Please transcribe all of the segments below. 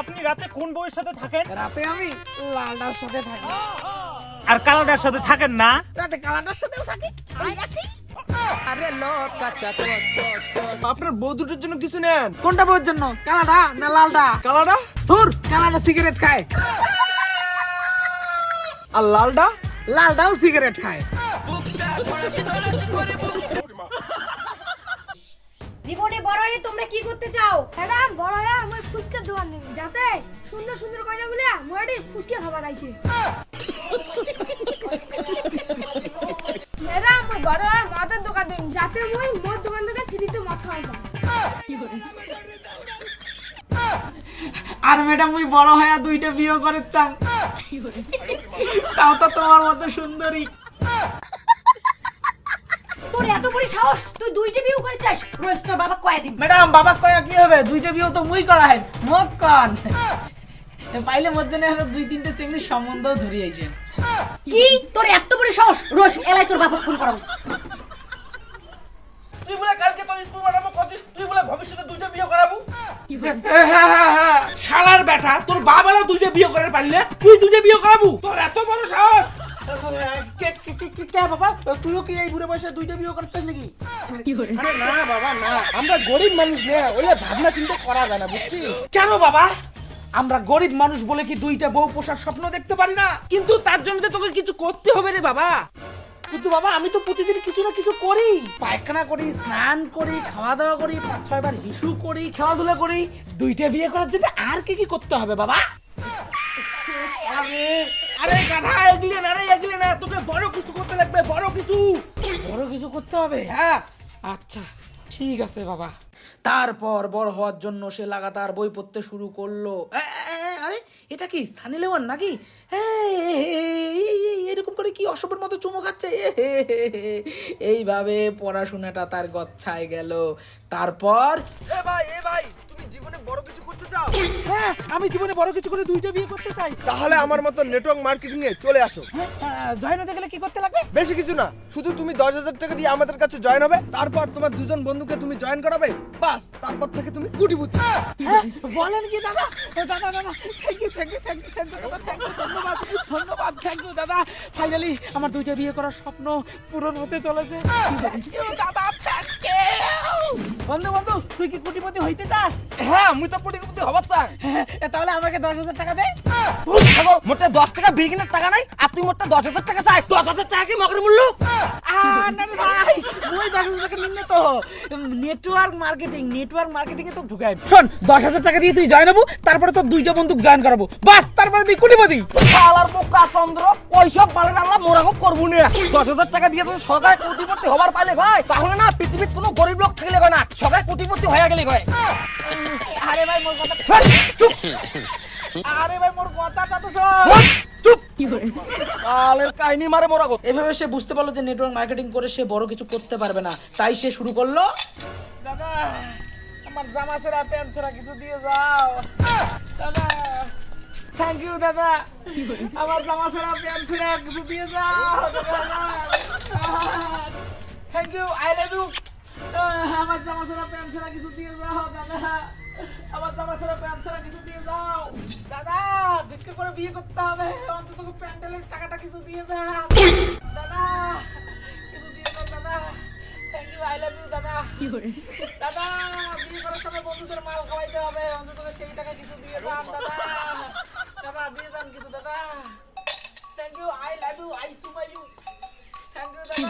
আপনি রাতে কোন বউয়ের সাথে থাকেন? রাতে আমি লালটার সাথে থাকি। আর কালাটার সাথে থাকেন না? রাতে কালাটার সাথেও থাকি ওই একই। আপনার বউ দুটোর জন্য কিছু নেন। কোনটা বউর জন্য? কালাটা না লালটা কালাটা ধুর কালাটা সিগারেট খায়। আর লালটা লালটাও সিগারেট খায়। জীবনে বড় হয়ে তোমরা কি করতে চাও? ম্যাডাম বড় হয়ে আমি দোকান দেব যাতে সুন্দর সুন্দর খাবার আইছে। মই বড় দোকান দেব যাতে মই মদ দোকান থেকে ফ্রিতে মদ খাওয়া আর ম্যাডাম, ওই বড় হয়ে দুইটা বিয়ে করে চান। তাও তো তোমার মতো সুন্দরী। তোর এত বড় সাহস? তুই দুইটা বিয়ে করে চাস? রোজ তোর বাবা কয়ে দিন ম্যাডাম বাবা কয়া কি হবে? দুইটা বিয়ে তো মুই করা হয় কন পাইলে মোর জন্য হলো দুই তিনটে চেংড়ির সম্বন্ধও ধরে আইছেন কি? তোর এত বড় সাহস? রোজ এলাই তোর বাবা ফোন করাবো। তুই বলে কালকে তোর স্কুল পাঠাবো করছিস তুই বলে ভবিষ্যতে দুইটা বিয়ে করাবো? শালার বেটা তোর বাবারও দুইটা বিয়ে করে পারলে তুই দুইটা বিয়ে করাবো। তোর এত বড় সাহস! কে কে কে কে কে বাবা? তুইও কি এই বুড়ে বয়সে দুইটা বিয়ে করছিস নাকি? আরে না বাবা না। আমরা গরিব মানুষ নে ওলে ভাবনা চিন্তা করা যায় না বুঝছিস? কেন বাবা? আমরা গরিব মানুষ বলে কি দুইটা বউ পোষার স্বপ্ন দেখতে পারি না? কিন্তু তার জন্য তোকে কিছু করতে হবে রে বাবা। কিন্তু বাবা আমি তো প্রতিদিন কিছু না কিছু করি। পায়খানা করি স্নান করি খাওয়া দাওয়া করি পাঁচ ছয় বার হিসু করি খেলাধুলা করি। দুইটা বিয়ে করার জন্য আর কি কি করতে হবে বাবা? আরে গাধা এগলে না রে এগলে না তোকে বড় কিছু করতে লাগবে বড় কিছু। বড় কিছু করতে হবে? হ্যাঁ। আচ্ছা ঠিক আছে বাবা। তারপর বড় হওয়ার জন্য সে লাগাতার বই পড়তে শুরু করল। আরে এটা কি সানি লেওয়ান নাকি? এরকম করে কি অসবের মতো চুমো খাচ্ছে। এইভাবে পড়াশোনাটা তার গচ্ছায় গেল। তারপর এ ভাই এ ভাই জীবনে বড় কিছু করতে চাও? হ্যাঁ আমি জীবনে বড় কিছু করে দুইটা বিয়ে করতে চাই। তাহলে আমার মতো নেটওয়ার্ক মার্কেটিং এ চলে আসো। জয়েন হতে গেলে কি করতে লাগবে? বেশি কিছু না শুধু তুমি দশ হাজার টাকা দিয়ে আমাদের কাছে জয়েন হবে তারপর তোমার দুজন বন্ধুকে তুমি জয়েন করাবে বাস তারপর থেকে তুমি কুটিপুতি। হ্যাঁ, বলেন কি দাদা? দাদা দাদা thank you thank you thank you thank you thank you ধন্যবাদ ধন্যবাদ থ্যাংক ইউ দাদা। ফাইনালি আমার দুইটা বিয়ে করার স্বপ্ন পূরণ হতে চলেছে। দাদা থ্যাংক বন্ধু বন্ধু তুই কি কোটিপতি হইতে চাস? হ্যাঁ মুই তো কোটিপতি হবার চাই। তাহলে আমাকে দশ হাজার টাকা দে। মোটে দশ টাকা বিরিগিনের টাকা নাই আর তুই মোটে দশ হাজার টাকা চাইছ দশ হাজার টাকা কি মগের মূল্য? আর ভাই ওই দশ হাজার টাকা নিম্নে তো। নেটওয়ার্ক মার্কেটিং নেটওয়ার্ক মার্কেটিং এ তো ঢুকাই। শোন দশ হাজার টাকা দিয়ে তুই জয়েন হব তারপরে তোর দুইটা বন্ধুক জয়েন করাবো। বাস তারপরে তুই কোটিপতি। শালার বোকা চন্দ্র ওইসব বালের আল্লাহ মোরাকো করব না। দশ হাজার টাকা দিয়ে যদি সরকার কোটিপতি হবার পাইলে ভাই তাহলে না পৃথিবীর কোনো গরিব লোক থাকলে না সবাই কোটিপতি হয়ে গেলে হয় আরে ভাই মোর কথা চুপ। আরে ভাই মোর কথাটা তো শোন। চুপ। কালের কাহিনী মারে মোরাকো এভাবে সে বুঝতে পারল যে নেটওয়ার্ক মার্কেটিং করে সে বড় কিছু করতে পারবে না। তাই সে শুরু করল দাদা আমার জামা সেরা প্যান্ট সেরা কিছু দিয়ে যাও। দাদা থ্যাংক ইউ দাদা। আমার জামা সেরা প্যান্ট সেরা কিছু দিয়ে যাও thank you I love you আমার জামা সেরা প্যান্ট সেরা কিছু দিয়ে যাও দাদা। আমার জামা সেরা প্যান্ট সেরা কিছু দিয়ে যাও। দাদা বিক্রি করে বিয়ে করতে হবে। অন্তত প্যান্ডেলের টাকাটা কিছু দিয়ে যাও দাদা কিছু দিয়ে দাও দাদা। Thank you I love you দাদা। দাদা বিয়ে করার সময় বন্ধুদের মাল খাওয়াইতে হবে। অন্তত সেই টাকা কিছু দিয়ে যান দাদা। দাদা দিয়ে যান কিছু দাদা। Thank you I love you I Suma you thank you দাদা।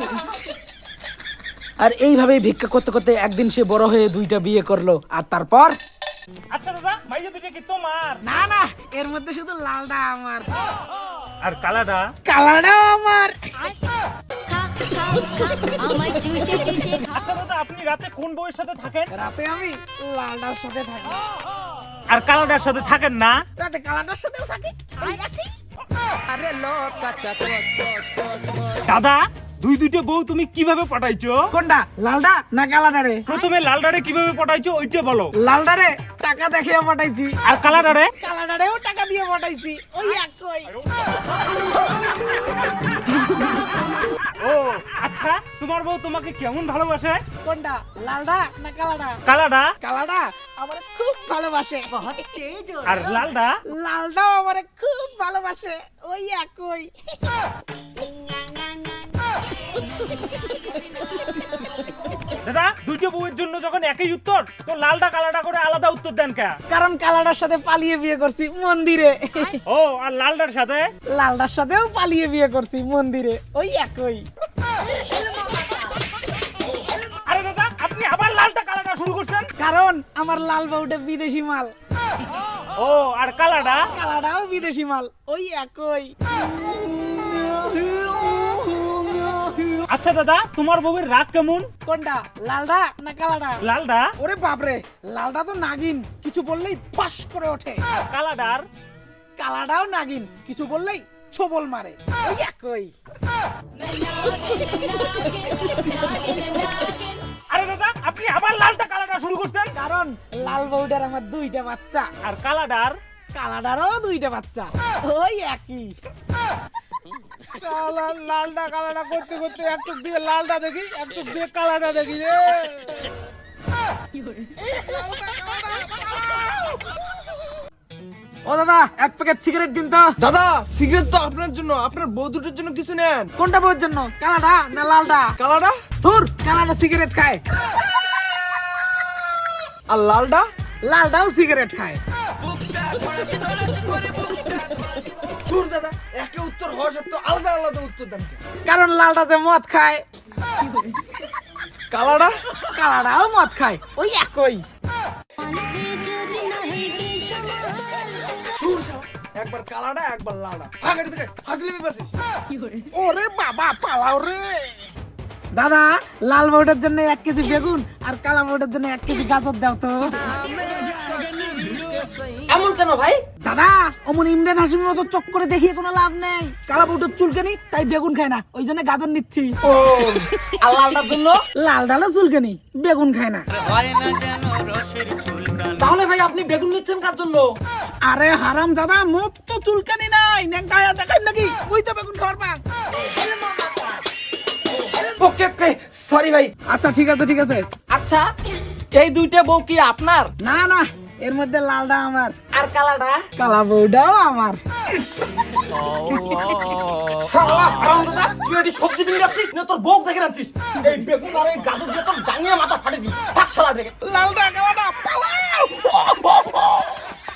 আর এইভাবেই ভিক্ষা করতে করতে একদিন সে বড় হয়ে দুইটা বিয়ে করল। আর তারপর? আচ্ছা দাদা দুইটা কি তোমার? না না এর মধ্যে শুধু আমার। আর আমার। আচ্ছা দাদা আপনি রাতে কোন বউয়ের সাথে থাকেন? রাতে আমি লালটার সাথে থাকি। আর কালাটার সাথে থাকেন না? রাতে কালাটার সাথেও থাকি। ওই একই। দাদা দুই দুইটা বউ তুমি কীভাবে পটাইছো? কোনটা? লালডা না কালাডারে? প্রথমে লালডারে কীভাবে পাঠাইছো ওইটা বলো। লালডারে টাকা দেখিয়ে পাঠাইছি আর কালাডারে? কালাডারেও টাকা দিয়ে পাঠাইছি ওই একই। ও আচ্ছা তোমার বউ তোমাকে কেমন ভালোবাসে? কোনটা? লালডা না কালাডা? কালাডা? কালাডা আমার খুব ভালোবাসে। আর লালডা? লালটাও আমারে খুব ভালোবাসে। ওই একই। দুইটা বউয়ের জন্য যখন একই উত্তর তো লালটা কালাডা করে আলাদা উত্তর দেন কে? কারণ কালাডার সাথে পালিয়ে বিয়ে করছি মন্দিরে। ও আর লালডার সাথে? লালডার সাথেও পালিয়ে বিয়ে করছি মন্দিরে। ওই একই। আরে দাদা আপনি আবার লালটা কালাডা শুরু করছেন? কারণ আমার লাল বাউটা বিদেশি মাল। ও আর কালাডা কালাডাও বিদেশি মাল। ওই একই। আচ্ছা দাদা তোমার বউয়ের রাগ কেমন? কোনটা? লালডা না কালাডা? লালডা? ওরে বাপরে লালডা তো নাগিন। কিছু বললেই ফাঁস করে ওঠে। কালাডার? কালাডাও নাগিন কিছু বললেই ছোবল মারে। ওই একই। আরে দাদা আপনি আবার লালটা কালাডা শুরু করছেন? কারণ লাল বউটার আমার দুইটা বাচ্চা। আর কালাডার? কালাডারও দুইটা বাচ্চা। ওই একই। লালটা কালাডা করতে করতে একটু দিয়ে লালটা দেখি একটু দিয়ে কালাডা দেখি রে। ও দাদা এক প্যাকেট সিগারেট দিন তো। দাদা সিগারেট তো আপনার জন্য আপনার বউ দুটোর জন্য কিছু নেন। কোনটা বউর জন্য কালাডা না লালডা কালাডা ধুর কালাডা সিগারেট খায়। আর লালডা লালডাও সিগারেট খায়। সত্ত্বেও আলাদা আলাদা উত্তর দেন কারণ লালডা যে মদ খায়। কালাডা? কালাডাও মদ খায়। ওই একই। একবার কালাডা একবার লালডা। ভাগাড়ি থেকে বাসিস ওরে বাবা পালাও রে। দাদা লাল বউটার জন্য এক কেজি বেগুন আর কালা বউটার জন্য এক কেজি গাজর দাও তো। এমন কেন ভাই? দাদা অমন ইমরান হাসিমের মতো চক করে দেখিয়ে কোনো লাভ নেই। কালা বউটার চুলকানি তাই বেগুন খায় না। ওই জন্য গাজর নিচ্ছি। ও আর লালটার জন্য? লাল ডালা চুলকানি বেগুন খায় না। তাহলে ভাই আপনি বেগুন নিচ্ছেন কার জন্য? আরে হারাম দাদা মুখ তো চুলকানি নাই। নেংটায়া দেখাই নাকি? ওই তো বেগুন খাবার পাক। ওকে ওকে সরি ভাই। আচ্ছা ঠিক আছে ঠিক আছে। আচ্ছা এই দুইটা বউ কি আপনার? না না এর মধ্যে লালটা আমার। আর কালাটা কালা বউটাও আমার। সবজি কিনে রাখছিস? না তোর বউ দেখে রাখছিস? এই বেগুন আর এই গাজর দিয়ে তোর ডাঙিয়ে মাথা ফাটে দিই লালটা কালাটা